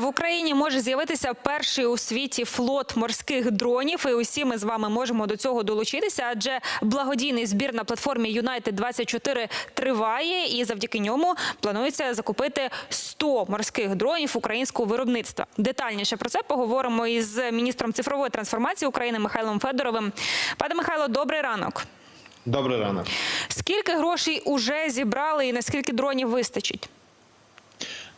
В Україні може з'явитися перший у світі флот морських дронів, і усі ми з вами можемо до цього долучитися, адже благодійний збір на платформі United 24 триває, і завдяки ньому планується закупити 100 морських дронів українського виробництва. Детальніше про це поговоримо із міністром цифрової трансформації України Михайлом Федоровим. Пане Михайло, добрий ранок. Добрий ранок. Скільки грошей уже зібрали, і наскільки дронів вистачить?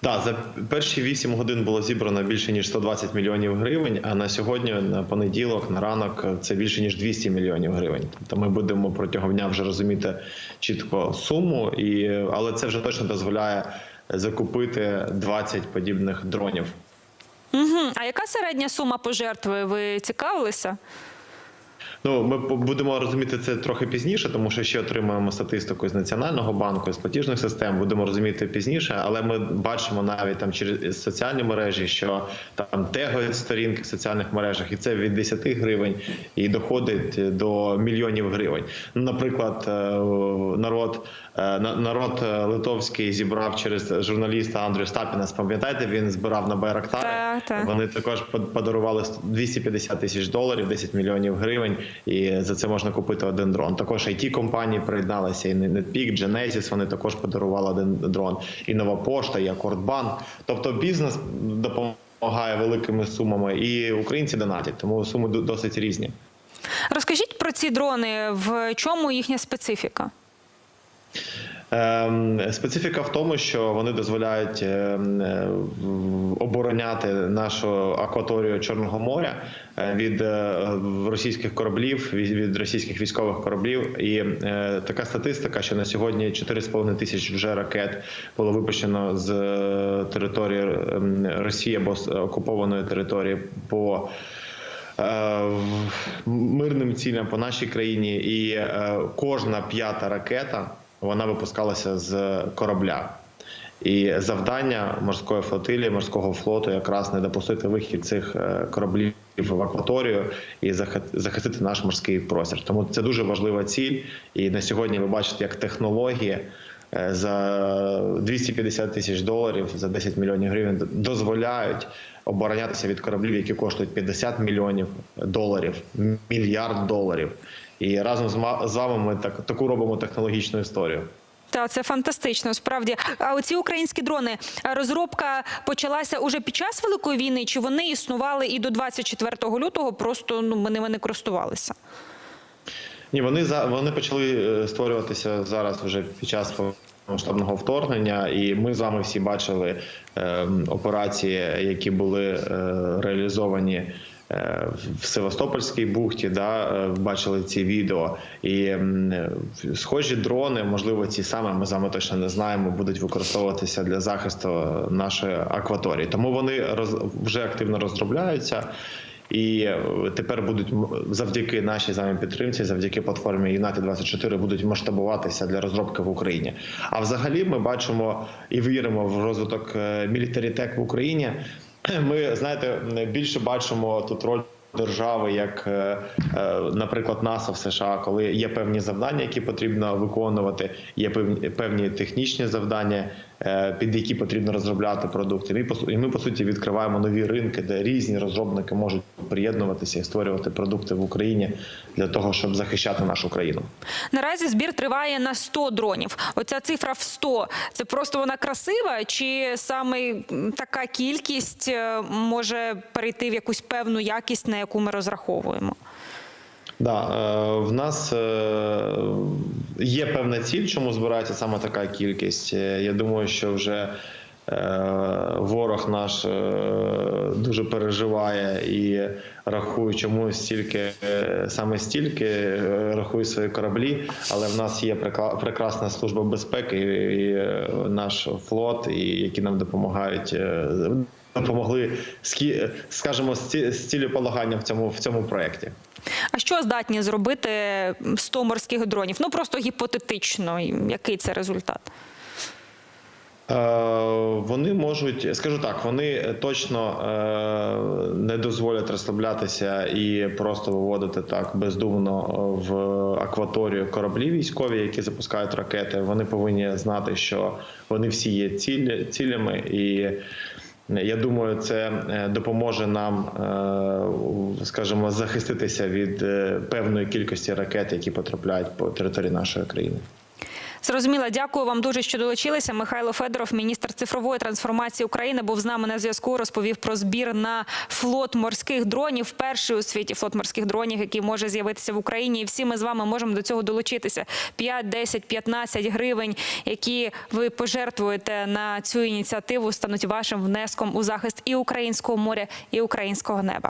Да, за перші 8 годин було зібрано більше ніж 120 мільйонів гривень. А на сьогодні, на понеділок, на ранок, це більше ніж 200 мільйонів гривень. Тобто ми будемо протягом дня вже розуміти чітко суму, і але це вже точно дозволяє закупити 20 подібних дронів. Угу. А яка середня сума пожертви? Ви цікавилися? Ну, ми будемо розуміти це трохи пізніше, тому що ще отримуємо статистику з національного банку, з платіжних систем. Будемо розуміти пізніше, але ми бачимо навіть там через соціальні мережі, що там тегають сторінки в соціальних мережах, і це від 10 гривень і доходить до мільйонів гривень. Наприклад, е, народ е, на- народ е, литовський зібрав через журналіста Андрію Стапіна. Пам'ятаєте, він збирав на Байрактари. Вони також под- подарували 250 тисяч доларів, 10 мільйонів гривень, і за це можна купити один дрон. Також it компанії приєдналися і NetPeak, Genesis, Вони також подарували один дрон. І Нова Пошта, і Акордбанк. Тобто бізнес допомагає великими сумами, і українці донатять, тому суми досить різні. Розкажіть про ці дрони, в чому їхня специфіка? Ем, Специфіка в тому, що вони дозволяють ем, е, обороняти нашу акваторію Чорного моря е, від е, російських кораблів, від російських військових кораблів. І така статистика, що на сьогодні 4,5 тисяч вже ракет було випущено з території ем, Росії або з окупованої території по мирним цілям по нашій країні, і кожна п'ята ракета вона випускалася з корабля. І завдання морської флотилії, морського флоту якраз не допустити вихід цих е, кораблів в акваторію і захи- захистити наш морський простір. Тому це дуже важлива ціль. І на сьогодні ви бачите, як технології е, за 250 тисяч доларів за 10 мільйонів гривень дозволяють оборонятися від кораблів, які коштують 50 мільйонів доларів, мільярд доларів. І разом з вами ми так таку робимо технологічну історію. Та це фантастично. Справді, а оці українські дрони розробка почалася уже під час великої війни, чи вони існували і до 24 лютого? Просто ну ми ними не користувалися. Ні, вони за вони почали е, створюватися зараз вже під час повномасштабного вторгнення, і ми з вами всі бачили е, операції, які були е, реалізовані. Е, В Севастопольській бухті да е, бачили ці відео, і е, схожі дрони, можливо, ці саме ми з вами точно не знаємо, будуть використовуватися для захисту нашої акваторії. Тому вони роз вже активно розробляються. І е, тепер будуть завдяки нашій з вами підтримці, завдяки платформі United 24 будуть масштабуватися для розробки в Україні. А взагалі ми бачимо і віримо в розвиток мілітарітек в Україні. Ми знаєте, більше бачимо тут роль. Держави, як, е, е, наприклад, НАСА в США, коли є певні завдання, які потрібно виконувати, є певні певні технічні завдання, е, під які потрібно розробляти продукти. Ми по і ми по суті відкриваємо нові ринки, де різні розробники можуть приєднуватися і створювати продукти в Україні для того, щоб захищати нашу країну. Наразі збір триває на 100 дронів. Оця цифра в 100 – це просто вона красива, чи саме така кількість е, може перейти в якусь певну якість, на яку ми розраховуємо? Да, е, в нас е, є певна ціль, чому збирається саме така кількість. Я думаю, що вже ворог наш е, дуже переживає і рахує, чому стільки е, саме стільки е, рахує свої кораблі. Але в нас є прекрасна служба безпеки і, е, наш флот, і які нам допомагають. е, Допомогли скажімо, з ці- з цілеполаганням в цьому в цьому проєкті. А що здатні зробити 100 морських дронів? Ну просто гіпотетично, який це результат? Е, Вони можуть, скажу так, вони точно е, не дозволять розслаблятися і просто виводити так бездумно в акваторію кораблі військові, які запускають ракети. Вони повинні знати, що вони всі є цілі, цілями і Я думаю, це е, допоможе нам, е, скажімо, захиститися від е, певної кількості ракет, які потрапляють по території нашої країни. Зрозуміло, дякую вам дуже, що долучилися. Михайло Федоров, міністр цифрової трансформації України, був з нами на зв'язку. Розповів про збір на флот морських дронів. Перший у світі флот морських дронів, який може з'явитися в Україні. І всі ми з вами можемо до цього долучитися. 5, 10, 15 гривень, які ви пожертвуєте на цю ініціативу, стануть вашим внеском у захист і українського моря, і українського неба.